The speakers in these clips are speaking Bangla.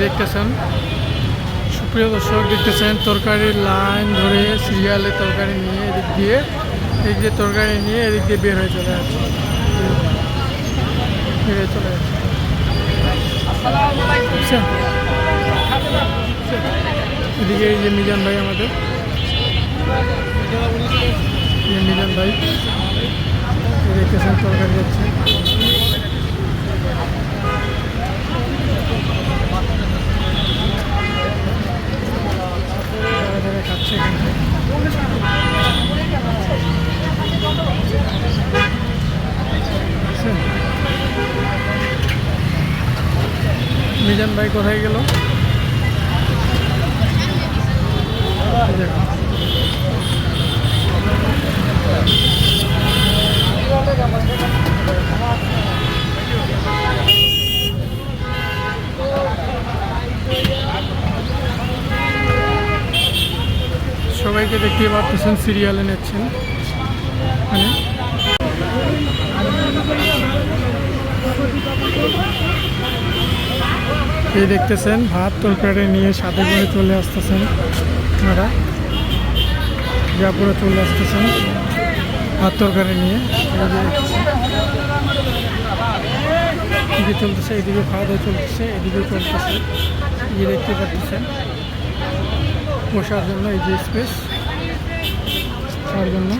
দেখতেছেন। সুপ্রিয় দর্শক, দেখতেছেন তরকারির লাইন ধরে সিরিয়ালে তরকারি নিয়ে এদিক দিয়ে এদিক দিয়ে তরকারি নিয়ে এদিক দিয়ে বের হয়ে চলে যাচ্ছে। বের হয়ে চলে যাচ্ছে। এদিকে এই যে মিজান ভাই আমাদের। মিজান ভাই, দেখতেছেন তরকারি যাচ্ছে ধরে ধরে খাচ্ছে এখান থেকে। বুঝছেন? মিজান ভাই কোথায় গেল। সবাইকে দেখতে পাচ্ছেন সিরিয়ালে নিচ্ছেন মানে এই দেখতেছেন, ভাত তরকারি নিয়ে সাথে করে চলে আসতেছেন আপনারা। জাপুরে চলে আসতেছেন ভাত তরকারি নিয়ে। এদিকে চলতেছে, এদিকে খাওয়া দাওয়া চলতেছে, এদিকে চলতেছে। এই দেখতে পাচ্ছেন, বসার জন্য এই যে স্পেস তার জন্য।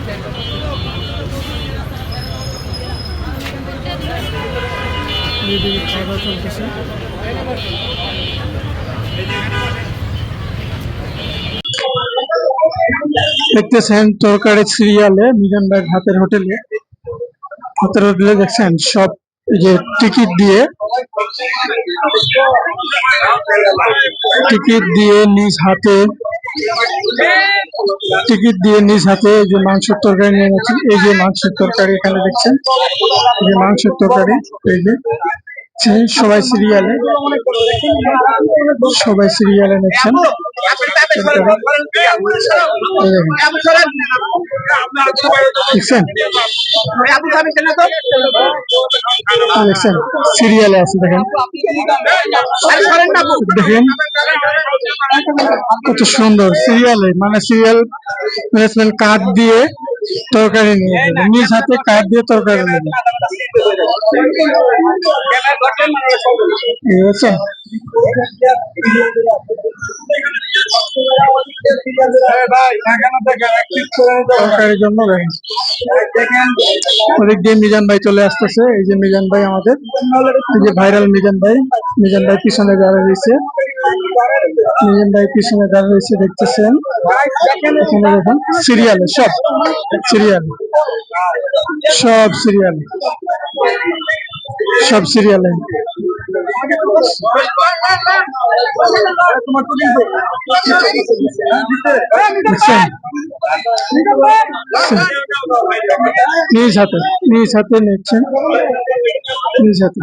এইদিকে খাওয়া চলতেছে দেখতেছেন তরকারি সিরিয়ালে মিজান ভাই হাতের হোটেলে। হাতের হোটেলে দেখছেন সব যে টিকিট দিয়ে টিকিট দিয়ে নিজ হাতে টিকিট দিয়ে নিজ হাতে এই যে মাংসের তরকারি নিয়ে গেছেন এই যে মাংসের তরকারি এখানে দেখছেন, এই যে মাংসের তরকারি, এই যে সবাই সিরিয়ালে সবাই সিরিয়ালে নিচ্ছেন। দেখছেন দেখছেন সিরিয়ালে আছে দেখেন। দেখেন। কত সুন্দর সিরিয়ালে মানে সিরিয়াল ম্যানেজমেন্ট কার্ড দিয়ে তরকারি নিয়ে যাবে। নিজ হাতে কার্ড দিয়ে তরকারি ঠিক ভাই। চলে আসতেছে, এই যে মিজান ভাই আমাদের, এই যে ভাইরাল মিজান ভাই ভাই পিছনে ভাই পিছনে সিরিয়ালে, সব সিরিয়াল, সব সিরিয়ালে সব সিরিয়ালে। নিজ হাতে নিজ হাতে নিচ্ছেন নিজ হাতে